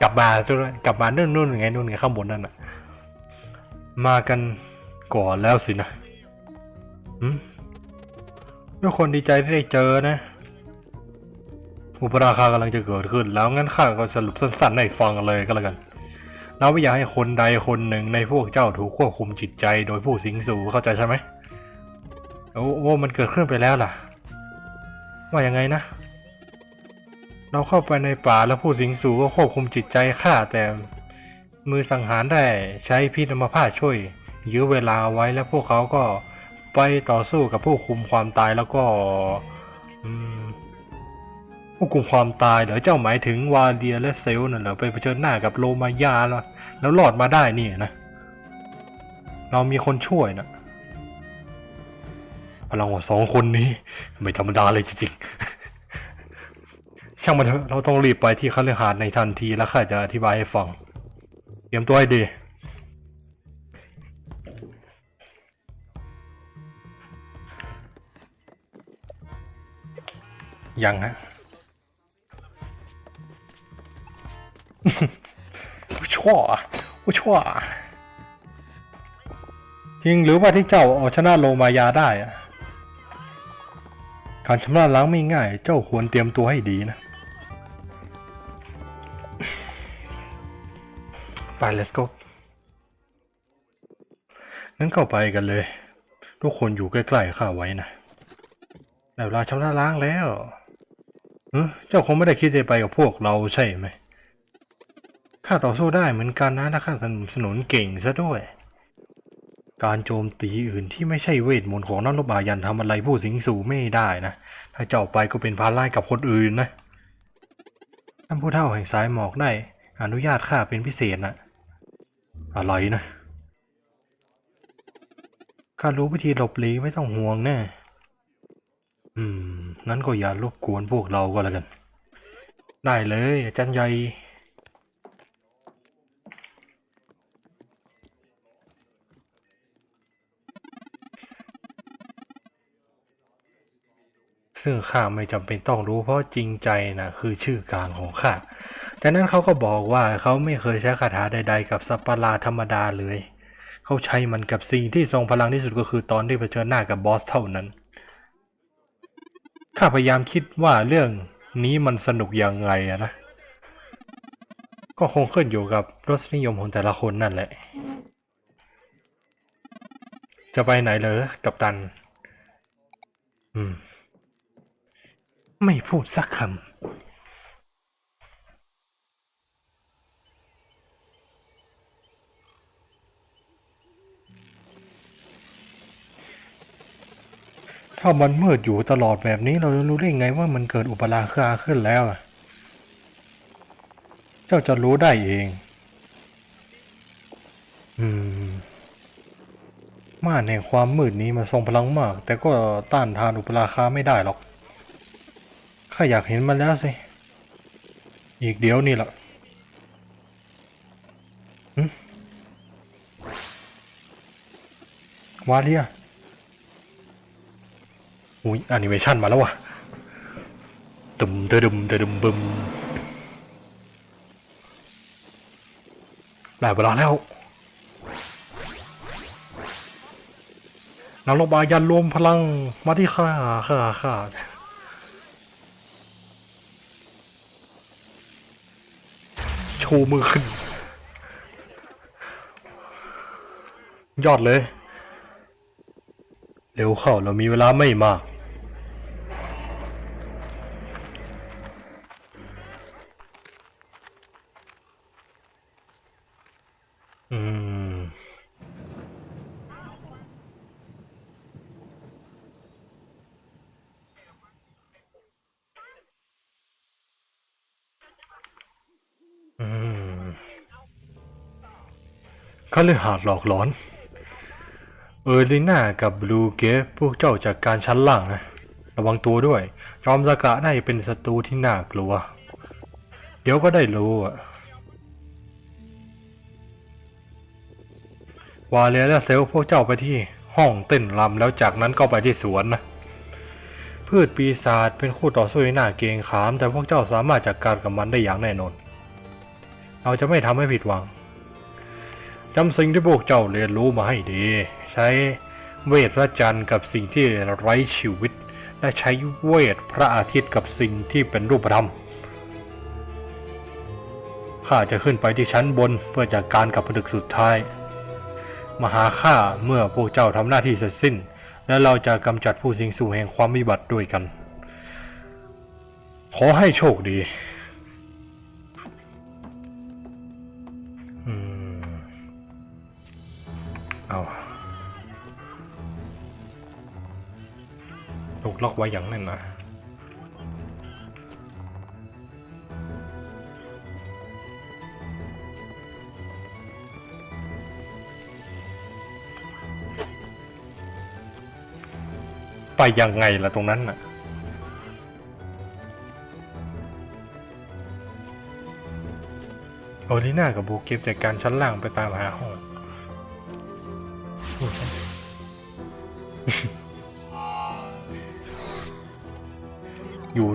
กลับมาด้วยกลับมานู่นนู่นไงนู่นไงข้างบนนั่นน่ะ มากันก่อนแล้วสินะทุกคนดีใจที่ได้เจอนะ อุปราคากำลังจะเกิดขึ้น แล้วงั้นข้าก็สรุปสั้นๆให้ฟังเลยก็แล้วกัน เราไม่อยากให้คนใดคนหนึ่งในพวกเจ้าถูกควบคุมจิตใจโดยผู้สิงสู่เข้าใจใช่ไหมโอ้โอ้มันเกิดขึ้นไปแล้วล่ะ ว่ายังไงนะ เราเข้าไปในป่าแล้วผู้สิงสู่ก็ควบคุมจิตใจข้าแต่ มือสังหารได้ใช้พิษอัมพาช่วย ยื้อเวลาไว้แล้วพวกเขาก็ไปต่อสู้กับผู้คุมความตายแล้วก็ผู้คุมความตายเหรอเจ้าหมายถึงวาเดียและเซลน่ะเหรอไปเผชิญหน้ากับโลมายาแล้วแล้วรอดมาได้นี่นะ เรามีคนช่วยนะพลังของสองคนนี้ ไม่ธรรมดาเลยจริงๆ ช่างมันเราต้องรีบไปที่คฤหาสน์ในทันทีแล้วข้าจะอธิบายให้ฟัง เตรียมตัวให้ดี ยังฮะชั่วชั่วจริงหรือว่าที่เจ้าเอาชนะโลมายาได้อะการชำระล้างไม่ง่าย เจ้าควรเตรียมตัวให้ดีนะ let's go งั้นเข้าไปกันเลย ทุกคนอยู่ใกล้ๆข้าไว้นะได้เวลาชำระล้างแล้วเออเจ้าคงไม่ได้คิดจะไปกับพวกเราใช่ไหมข้าต่อสู้ได้เหมือนกันนะและข้าสนับสนุนเก่งซะด้วย การโจมตีอื่นที่ไม่ใช่เวทมนต์ของนักรบอายันทำอะไรผู้สิงสู่ไม่ได้นะ ถ้าเจ้าไปก็เป็นภาระกับคนอื่นนะท่านผู้เฒ่าแห่งสายหมอกได้ อนุญาตข้าเป็นพิเศษนะ อะไรนะข้ารู้วิธีหลบหลีกไม่ต้องห่วงแน่อืม นั้นก็อย่ารบกวนพวกเราก็แล้วกัน ได้เลยอาจารย์ใหญ่ซึ่งข้าไม่จำเป็นต้องรู้เพราะจริงใจนะคือชื่อกลางของข้า จากนั้นเขาก็บอกว่าเขาไม่เคยใช้คาถาใด ๆ กับสัตว์ปะลาธรรมดาเลย เขาใช้มันกับสิ่งที่ทรงพลังที่สุดก็คือตอนที่เผชิญหน้ากับบอสเท่านั้น ข้าพยายามคิดว่าเรื่องนี้มันสนุกยังไงอะนะ ก็คงขึ้นอยู่กับรสนิยมของแต่ละคนนั่นแหละ จะไปไหนเลยกับตัน อืม ไม่พูดสักคำ ถ้ามันมืดอยู่ตลอดแบบนี้เราจะรู้ได้ไงว่ามันเกิดอุปราคาขึ้นแล้วเจ้าจะรู้ได้เอง อืมม่านแห่งความมืดนี้มันทรงพลังมาก แต่ก็ต้านทานอุปราคาไม่ได้หรอกข้าอยากเห็นมันแล้วสิ อีกเดี๋ยวนี่แหละวาเลีย อุ้ยแอนิเมชันมาแล้ววะตึมเตดึมเตดึมบึมได้เวลาแล้วนางลบายันรวมพลังมาที่ข้าข้าข้าชูมือขึ้น ยอดเลย เร็วเข้าเรามีเวลาไม่มาก คฤหาสน์หลอกหลอน เออลิน่ากับบลูเกฟพวกเจ้าจากการชั้นล่างนะ ระวังตัวด้วย จอมสกระน่าจะเป็นศัตรูที่น่ากลัว เดี๋ยวก็ได้รู้อะวาเลียและเซลพวกเจ้าไปที่ห้องเต้นรำแล้วจากนั้นก็ไปที่สวนนะพืชปีศาจเป็นคู่ต่อสู้ที่น่าเกรงขาม แต่พวกเจ้าสามารถจัดการกับมันได้อย่างแน่นอน เราจะไม่ทำให้ผิดหวัง จำสิ่งที่พวกเจ้าเรียนรู้มาให้ดี ใช้เวทพระจันทร์กับสิ่งที่ไร้ชีวิต และใช้เวทพระอาทิตย์กับสิ่งที่เป็นรูปธรรมข้าจะขึ้นไปที่ชั้นบนเพื่อจัดการกับผลึกสุดท้ายมาหาข้าเมื่อพวกเจ้าทำหน้าที่เสร็จสิ้น และเราจะกำจัดผู้สิงสู่แห่งความวิบัติด้วยกัน ขอให้โชคดี เอาถูกล็อกไว้อย่างนั้นนะไปยังไงล่ะตรงนั้นน่ะ โอลิน่ากับบูเก็บจากการชั้นล่างไปตามหาห้อง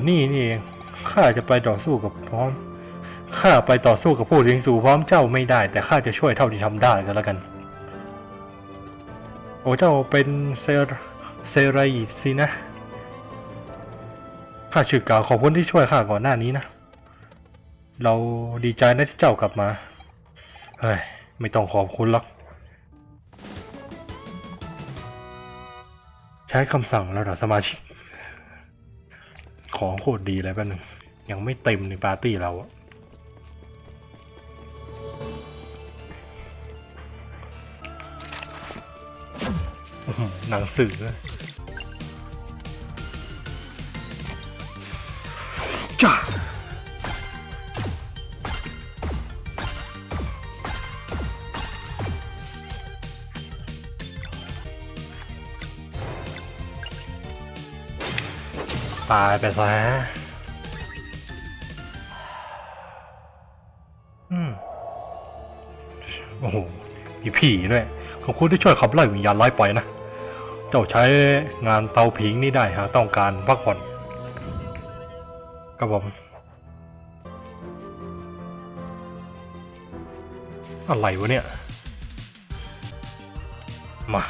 นี่นี่เองข้าจะไปต่อสู้กับพร้อมข้าไปต่อสู้กับผู้สิงสู่พร้อมเจ้าไม่ได้ แต่ข้าจะช่วยเท่าที่ทำได้ก็แล้วกัน โอ้เจ้าเป็นเซรเซไรสินะข้าชื่อกล่าวขอบคุณที่ช่วยข้าก่อนหน้านี้นะ เราดีใจนะที่เจ้ากลับมา เฮ้ย ไม่ต้องขอบคุณหรอก ใช้คำสั่งระดับสมาชิก ของโคตรดีเลยแป๊บนึง ยังไม่เต็มในปาร์ตี้เราอะหนังสือ ตายไปซะอืมโอ้โห มีผีด้วย ขอบคุณที่ช่วยขับไล่วิญญาณร้ายไปนะ เจ้าใช้งานเตาผิงนี่ได้หากต้องการพักผ่อนครับผมอะไรวะเนี่ย มา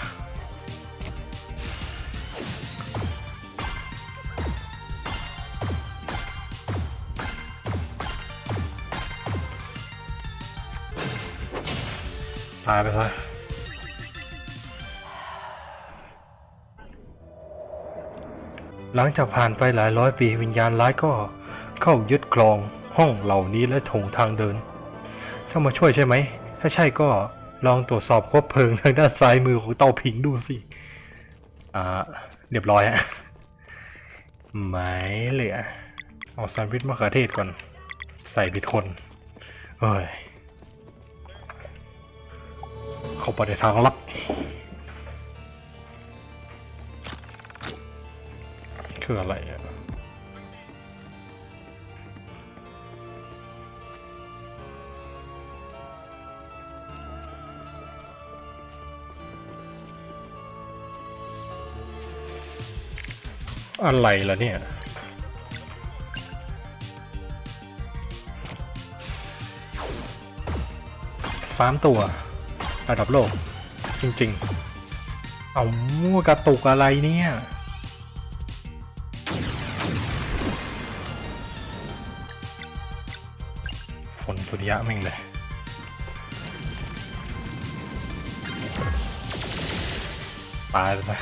ตายไปซะหลังจากผ่านไปหลายร้อยปีวิญญาณร้ายก็เข้ายึดครองห้องเหล่านี้และถงทางเดินเจ้ามาช่วยใช่ไหม ถ้าใช่ก็ลองตรวจสอบคบเพลิงทางด้านซ้ายมือของเตาผิงดูสิ อ่า เรียบร้อยฮะไม่เหลือ เอาแซนด์วิชมะเขือเทศก่อน ใส่ผิดคนเฮ้ย เข้าไปในทางลับคืออะไรอะอะไรล่ะเนี่ยสามตัว ระดับโลก จริงๆ เอามั่วกระตุกอะไรเนี่ย ฝนสุริยะแม่งเลยตายแล้วนะ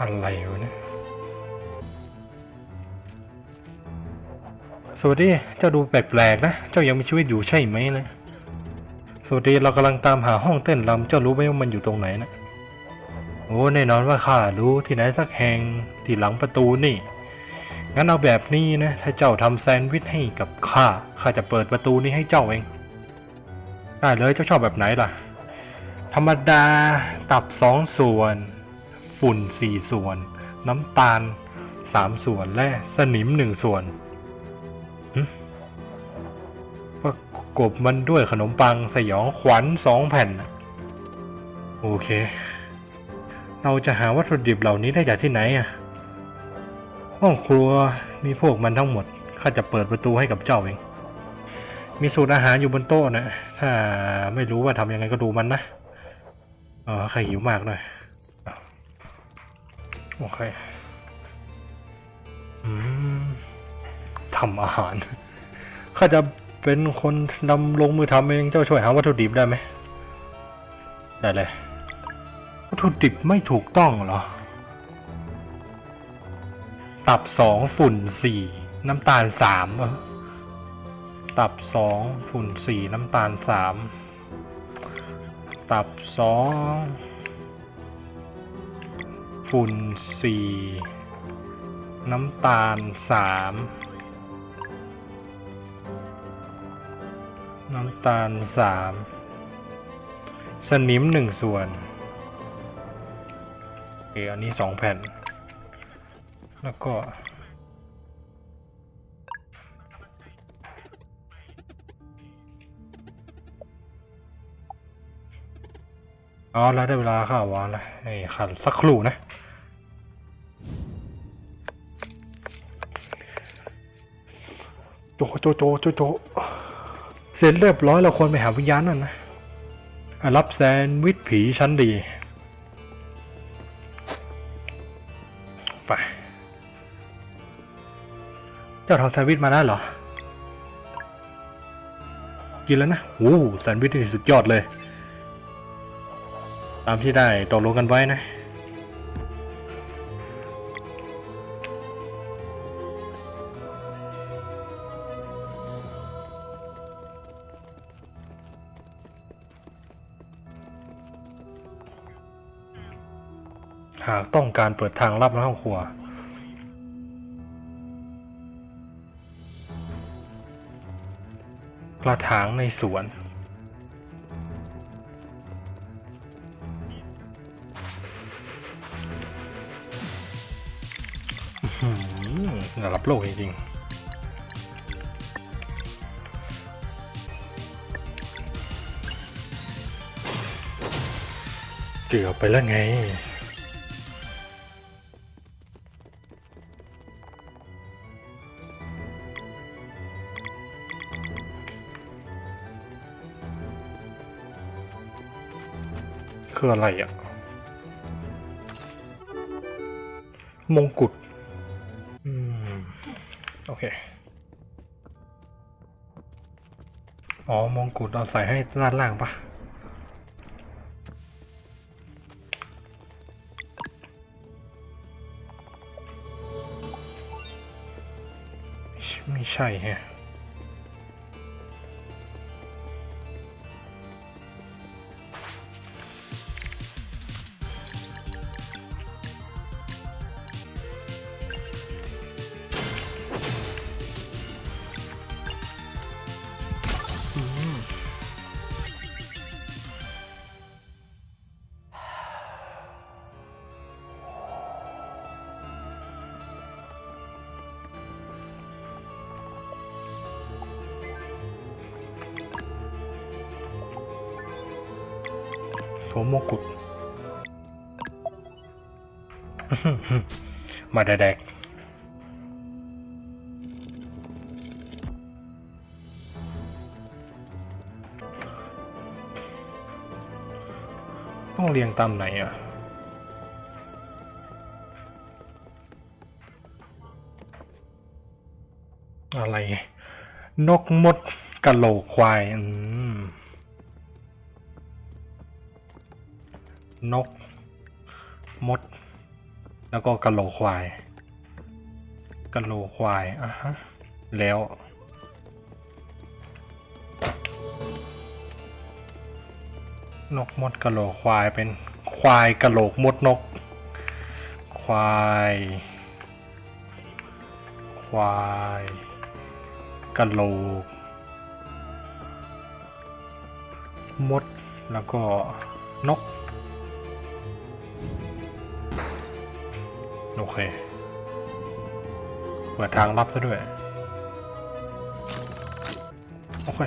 อะไรวะเนี่ย สวัสดี เจ้าดูแปลกๆนะ เจ้ายังมีชีวิตอยู่ใช่ไหมนะสวัสดีเรากำลังตามหาห้องเต้นรำเจ้ารู้ไหมว่ามันอยู่ตรงไหนนะ โอ้แน่นอนว่าข้ารู้ที่ไหนสักแห่งที่หลังประตูนี่ งั้นเอาแบบนี้นะ ถ้าเจ้าทำแซนด์วิชให้กับข้า ข้าจะเปิดประตูนี้ให้เจ้าเอง ได้เลยเจ้าชอบแบบไหนล่ะ ธรรมดาตับสองส่วน ฝุ่นสี่ส่วน น้ำตาลสามส่วนและสนิมหนึ่งส่วน กบมันด้วยขนมปังสยองขวัญสองแผ่น โอเค เราจะหาวัตถุดิบเหล่านี้ได้จากที่ไหนอะ ห้องครัวมีพวกมันทั้งหมด ข้าจะเปิดประตูให้กับเจ้าเอง มีสูตรอาหารอยู่บนโต๊ะนะ ถ้าไม่รู้ว่าทำยังไงก็ดูมันนะ เออใครหิวมากหน่อย โอเค อืมทำอาหาร ข้าจะ เป็นคนนำลงมือทำเองเจ้าช่วยหาวัตถุดิบได้ไหมได้เลยวัตถุดิบไม่ถูกต้องเหรอ ตับสองฝุ่นสี่น้ำตาลสามเออตับสองฝุ่นสี่น้ำตาลสามตับสองฝุ่นสี่น้ำตาลสามำตาลสามสนิมหนึ่งส่วนโอเคอันนี้สองแผ่น แล้วก็อ๋อแล้วได้เวลาข้าววางแล้วไอ้ขันสักครู่นะโจโจโจโจโจ สร็จเรียบร้อยเราควรไปหาวิญญาณนั่นนะรับแซนด์วิชผีชั้นดี ไป เจ้าทำแซนด์วิชมาแล้เหรอ กินแล้วนะโอ้แซนด์วิชนี่สุดยอดเลย ตามที่ได้ตกลงกันไว้นะ ต้องการเปิดทางลับในห้องครัว กระถางในสวนอืมระดับโลกจริงๆเกือบไปแล้วไง คืออะไรอะ มงกุฎอืม โอเค อ๋อ มงกุฎเอาใส่ให้ด้านล่างปะไม่ใช่ฮะ โถมงกุฎมาแดกๆต้องเรียงตามไหนอะอะไร นกมดกะโหลกควาย อืม นก มด แล้วก็กะโหลกควายกะโหลกควายอะฮะแล้วนกมดกะโหลกควายเป็นควายกะโหลกมดนก ควาย ควายกะโหลก มดแล้วก็นก เค เปิดทางลับซะด้วย โอเค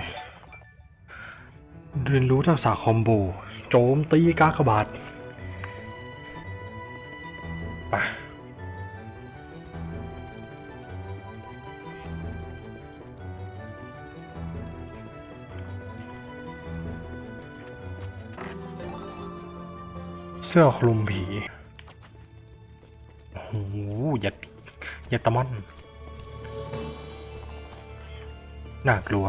เรียนรู้ทักษะคอมโบ โจมตีกากบาทไปเสื้อคลุมผี ยตะมอน น่ากลัว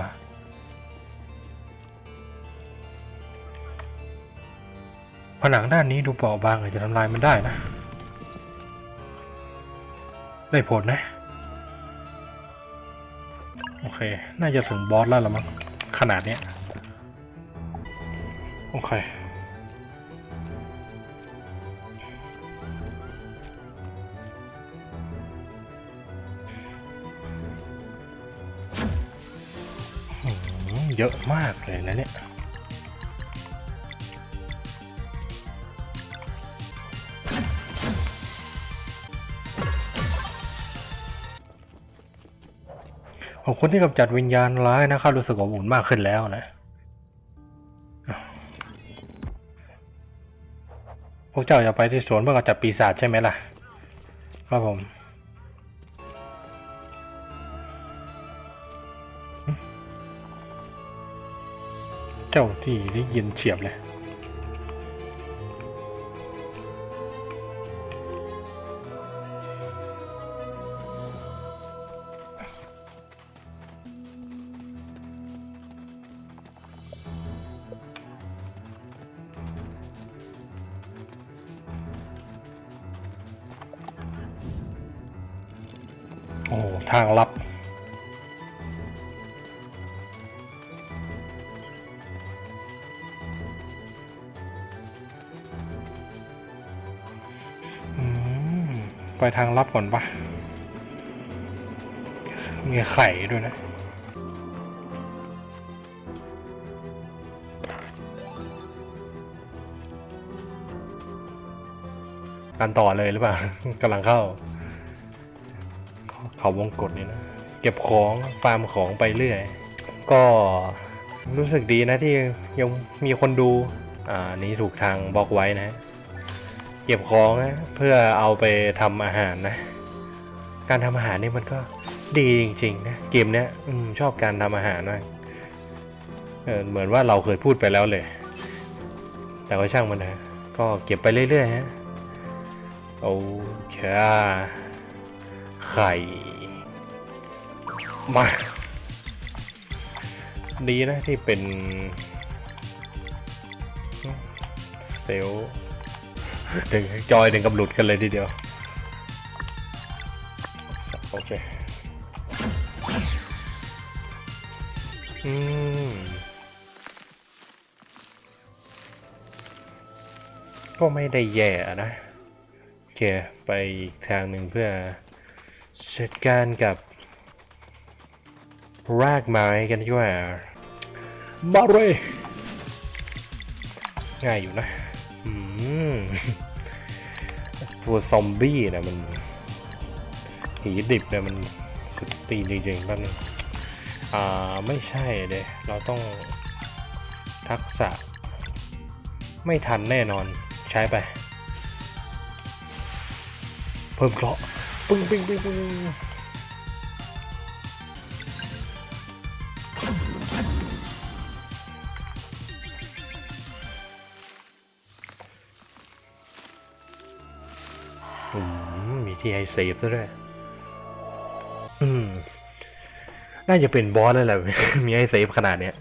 ผนังด้านนี้ดูเปราะบางอาจจะทำลายมันได้นะ ได้ผลนะ โอเค น่าจะถึงบอสแล้วละมั้งขนาดเนี้ย โอเค เยอะมากเลยนะเนี่ยขอบคุณที่กำจัดวิญญาณร้ายนะครับรู้สึกอบอุ่นมากขึ้นแล้วนะพวกเจ้าจะไปที่สวนเพื่อกำจัดปีศาจใช่ไหมล่ะ ครับผม จ้าที่ได้ยินเฉียบเลย ไปทางลับก่อนปะมีไข่ด้วยนะ การต่อเลยหรือเปล่ากำลังเข้า เขาวงกฏนี่นะ เก็บของฟาร์มของไปเรื่อย ก็รู้สึกดีนะที่ยังมีคนดู อ่า นี้ถูกทางบอกไว้นะ เก็บของนะเพื่อเอาไปทำอาหารนะ การทำอาหารนี่มันก็ดีจริงๆนะเกมเนี้ยอชอบการทำอาหารมากเออเหมือนว่าเราเคยพูดไปแล้วเลย แต่ก็ช่างมันนะก็เก็บไปเรื่อยๆฮะโอเคไข่มาดีนะที่เป็นเซลล์ ถึงจอยถึงกับหลุดกันเลยทีเดียว โอเค อืม ก็ไม่ได้แย่นะ โอเค ไปอีกทางหนึ่งเพื่อจัดการกับรากไม้กันดีกว่ามาเลยง่ายอยู่นะ ตัวซอมบี้นะมันหีดิบเนี่ยมันสุดตีนจริงๆแป๊บนึงอ่าไม่ใช่เลยเราต้องทักษะ ไม่ทันแน่นอนใช้ไป เพิ่มเคราะห์ปึ้งปึ้งปึ้งปึ้ง มมีที่ให้เซฟด้วยอืม น่าจะเป็นบอสแล้วแหละ มีให้เซฟขนาดเนี้ย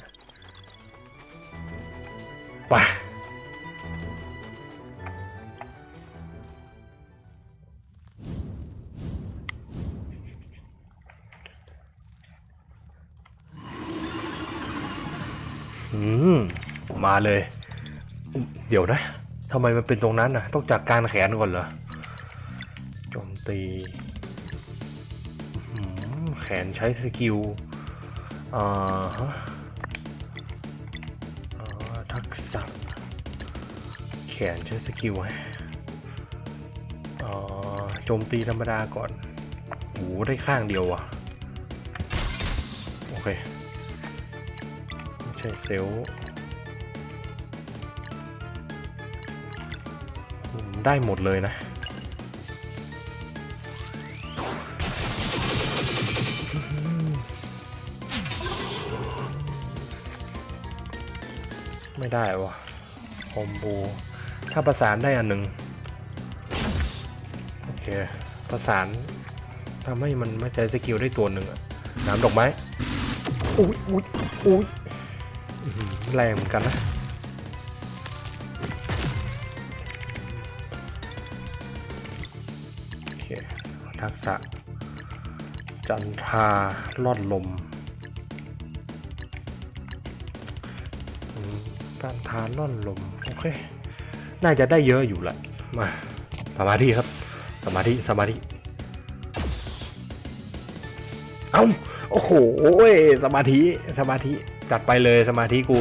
ไปอืม มาเลย เดี๋ยวนะทำไมมันเป็นตรงนั้นน่ะ ต้องจากการแขนก่อนเหรอ ตีแขนใช้สกิลอ่าฮะทักษะแขนใช้สกิลฮะอ่าโจมตีธรรมดาก่อนโอ้โหได้ข้างเดียวอะ โอเค ไม่ใช่เซลได้หมดเลยนะ ไม่ได้วะคอมโบถ้าประสานได้อันหนึ่งโอเคประสานทำให้มันไม่ใช้สกิลได้ตัวหนึ่งอะน้ำดอกไม้อุ้ยอุ้ยอุ้ยแรงเหมือนกันนะโอเคทักษะจันทราลอนลม มจันทราล่อนลม โอเค น่าจะได้เยอะอยู่แหละมาสมาธิครับ สมาธิ สมาธิ เอ้า โอ้โห สมาธิ สมาธิ จัดไปเลยสมาธิกู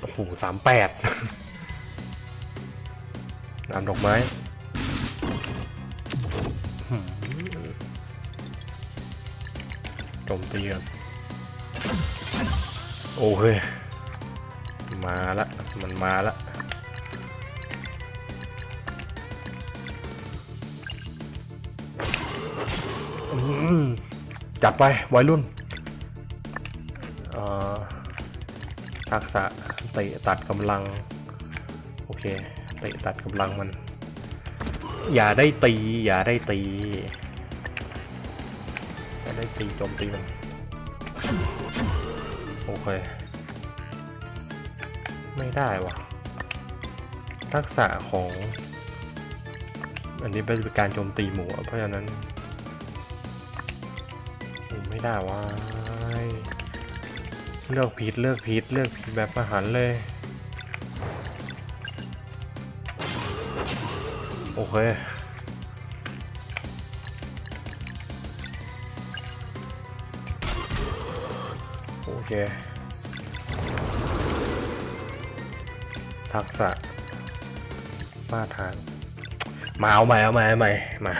โอ้โหสามแปด น้ำดอกไม้หืมโจมตีกันโอเคมาละ มันมาละอืมจัดไปวัยรุ่นเอ่อทักษะเตะตัดกำลัง โอเค เตะตัดกำลังมัน อย่าได้ตี อย่าได้ตีอย่าได้ตีโจมตีมัน โอเค ไม่ได้วะทักษะของ อันนี้เป็นการโจมตีหมูเพราะฉะนั้น ไม่ได้วะเลือกผิดเลือกผิดเลือกผิดแบบอาหารเลย โอเค โอเค ทักษะมาทาง มาเอาใหม่เอาใหม่เอาใหม่มา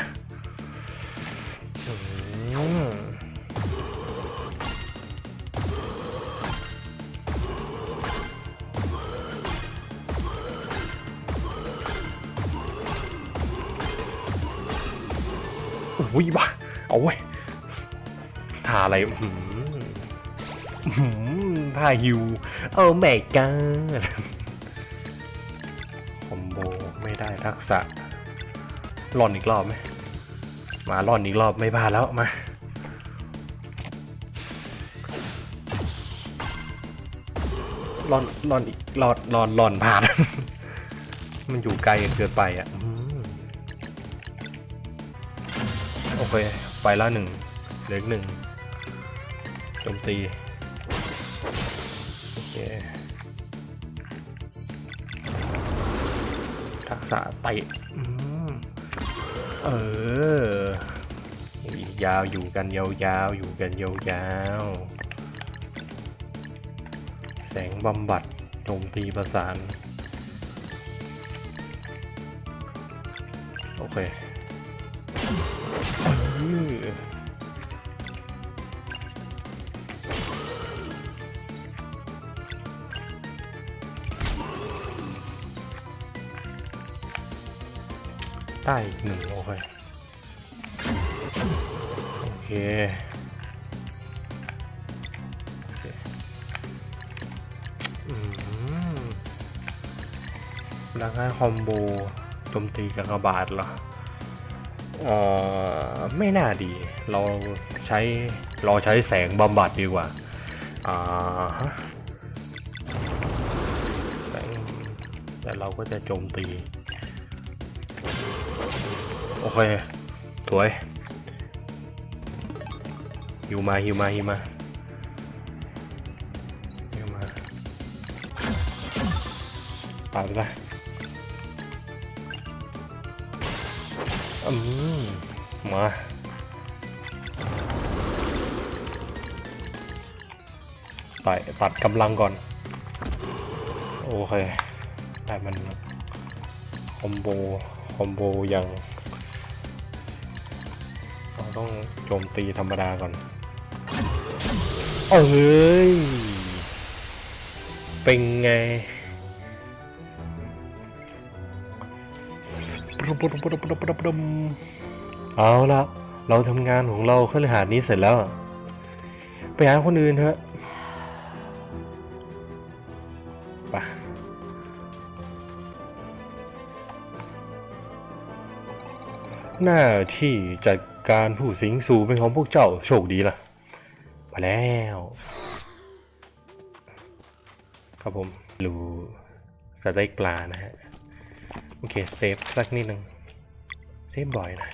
อุ้ยบ้าเอาไว้ยท่าอะไรหืออื้อหือท่าฮิวโอ้แม่กาคอมโบไม่ได้ทักษะร่อนอีกรอบไหมมาร่อนอีกรอบไม่พลาดแล้วมาร่อนร่อนอีกรอนร่อนร่อนผ่าน มันอยู่ไกลเกินไปอะ เคไปละหนึ่งเลืออีกหนึ่งโจมตี โอเค ทักษะเตเออยาวอยู่กันยาวๆ อยู่กันยาวๆ แสงบำบัดโจมตีประสาน โอเค ได้อีกหนึ่งโอเคโอเคแล้วก็คอมโบโจมตีกับกระบาดเหรอเอ่อไม่น่าดี เราใช้เราใช้แสงบำบัดดีกว่าอ่าแต่เราก็จะโจมตี อเคสวยฮิวมาฮิวมาฮิวมาฮิวมาปาดไปอืมมาต่อยตัดกำลังก่อน โอเคได้มันคอมโบ คอมโบยัง เราต้องโจมตีธรรมดาก่อน เอ้ย เป็นไงปเอาละเราทำงานของเราคฤหาสน์นี้เสร็จแล้ว ไปหาคนอื่นเถอะไปหน้าที่จัด การผู้สิงสู่เป็นของพวกเจ้าโชคดีล่ะไปแล้วครับผมรูสเต็กปลานะฮะ โอเค เซฟสักนิดหนึ่งเซฟบ่อยนะ